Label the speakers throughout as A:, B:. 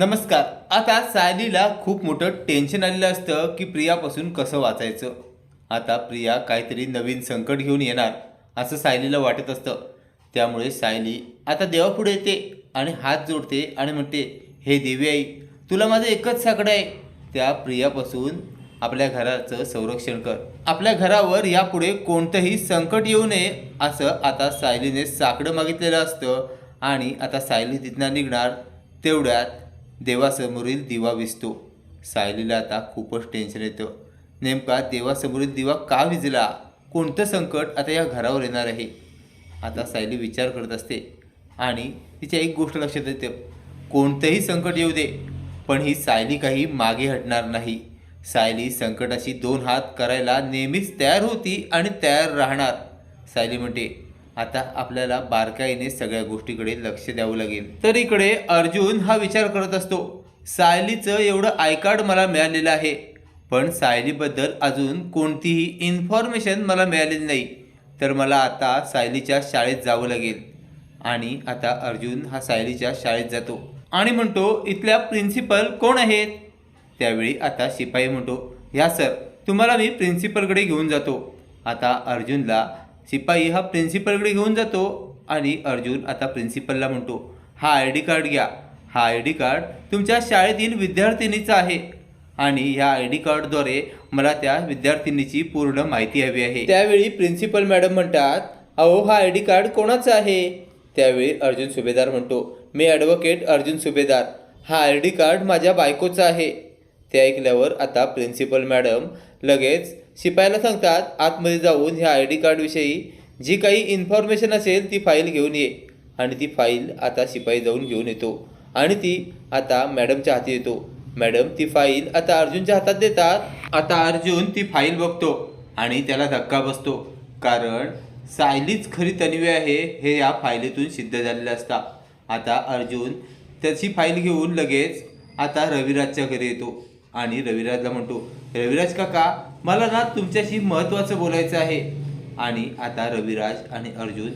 A: नमस्कार. आता सायलीला खूप मोठं टेन्शन आलेलं असतं की प्रियापासून कसं वाचायचं? आता प्रिया काहीतरी नवीन संकट घेऊन येणार असं सायलीला वाटत असतं. त्यामुळे सायली आता देवापुढे येते आणि हात जोडते आणि म्हणते हे देवी आई तुला माझं एकच साकडं आहे. त्या प्रियापासून आपल्या घराचं संरक्षण कर. आपल्या घरावर यापुढे कोणतंही संकट येऊ नये असं आता सायलीने साकडं मागितलेलं असतं आणि आता सायली तिथनं निघणार तेवढ्यात देवासमोरील दिवा विजतो सायलीला आता खूपच टेन्शन येतं. नेमका देवासमोरील दिवा का विजला? कोणतं संकट आता या घरावर येणार आहे? आता सायली विचार करत असते. आणि तिच्या एक गोष्ट लक्षात येते. कोणतंही संकट येऊ दे पण ही सायली काही मागे हटणार नाही. सायली संकटाशी दोन हात करायला नेहमीच तयार होती आणि तयार राहणार. सायली म्हणते आता आपल्याला बारकाईने सगळ्या गोष्टीकडे लक्ष द्यावं लागेल. तर इकडे अर्जुन हा विचार करत असतो सायलीचं एवढं आय कार्ड मला मिळालेलं आहे पण सायलीबद्दल अजून कोणतीही इन्फॉर्मेशन मला मिळालेली नाही. तर मला आता सायलीच्या शाळेत जावं लागेल. आणि आता अर्जुन हा सायलीच्या शाळेत जातो आणि म्हणतो इथल्या प्रिन्सिपल कोण आहेत? त्यावेळी आता शिपाई म्हणतो ह्या सर तुम्हाला मी प्रिन्सिपलकडे घेऊन जातो. आता अर्जुनला शिपाई हा प्रिन्सिपलकडे घेऊन जातो आणि अर्जुन आता प्रिन्सिपलला म्हणतो हा आय डी कार्ड घ्या. हा आय डी कार्ड तुमच्या शाळेतील विद्यार्थिनीचा आहे आणि ह्या आय डी कार्डद्वारे मला त्या विद्यार्थिनीची पूर्ण माहिती हवी आहे. त्यावेळी प्रिन्सिपल मॅडम म्हणतात अहो हा आय डी कार्ड कोणाचा आहे? त्यावेळी अर्जुन सुभेदार म्हणतो मी ॲडव्होकेट अर्जुन सुभेदार. हा आय डी कार्ड माझ्या बायकोचा आहे. ते ऐकल्यावर आता प्रिन्सिपल मॅडम लगेच शिपायाला सांगतात आतमध्ये जाऊन ह्या आय डी कार्डविषयी जी काही इन्फॉर्मेशन असेल ती फाईल घेऊन ये. आणि ती फाईल आता शिपाई जाऊन घेऊन येतो. आणि ती आता मॅडमच्या हाती येतो. मॅडम ती फाईल आता अर्जुनच्या हातात देतात. आता अर्जुन ती फाईल बघतो आणि त्याला धक्का बसतो. कारण सायलीच खरी तन्वी आहे हे या फाईलीतून सिद्ध झालेलं असता. आता अर्जुन त्याची फाईल घेऊन लगेच आता रविराजच्या घरी येतो. आणि रविराजला म्हणतो रविराज काका मला ना तुमच्याशी महत्त्वाचं बोलायचं आहे. आणि आता रविराज आणि अर्जुन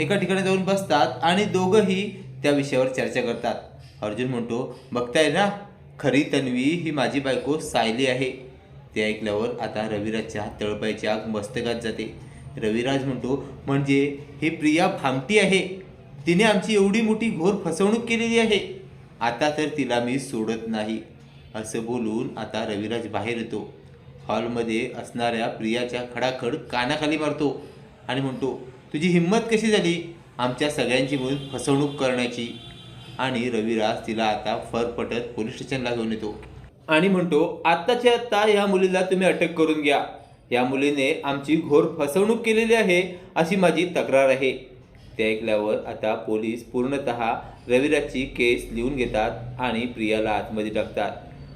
A: एका ठिकाणी जाऊन बसतात आणि दोघंही त्या विषयावर चर्चा करतात. अर्जुन म्हणतो बघताय ना खरी तन्वी ही माझी बायको सायली आहे. ते ऐकल्यावर आता रविराजच्या तळपायची आग मस्तकात जाते. रविराज म्हणतो म्हणजे ही प्रिया भामटी आहे. तिने आमची एवढी मोठी घोर फसवणूक केलेली आहे. आता तर तिला मी सोडत नाही. असं बोलून आता रविराज बाहेर येतो. हॉलमध्ये असणाऱ्या प्रियाच्या खडाखड कानाखाली मारतो आणि म्हणतो तुझी हिंमत कशी झाली आमच्या सगळ्यांची मिळून फसवणूक करण्याची? आणि रविराज तिला आता फरफटत पोलीस स्टेशनला घेऊन येतो. आणि म्हणतो आत्ताच्या आत्ता या मुलीला तुम्ही अटक करून घ्या. या मुलीने आमची घोर फसवणूक केलेली आहे अशी माझी तक्रार आहे. ते ऐकल्यावर आता पोलीस पूर्णतः रविराजची केस लिहून घेतात आणि प्रियाला आतमध्ये टाकतात.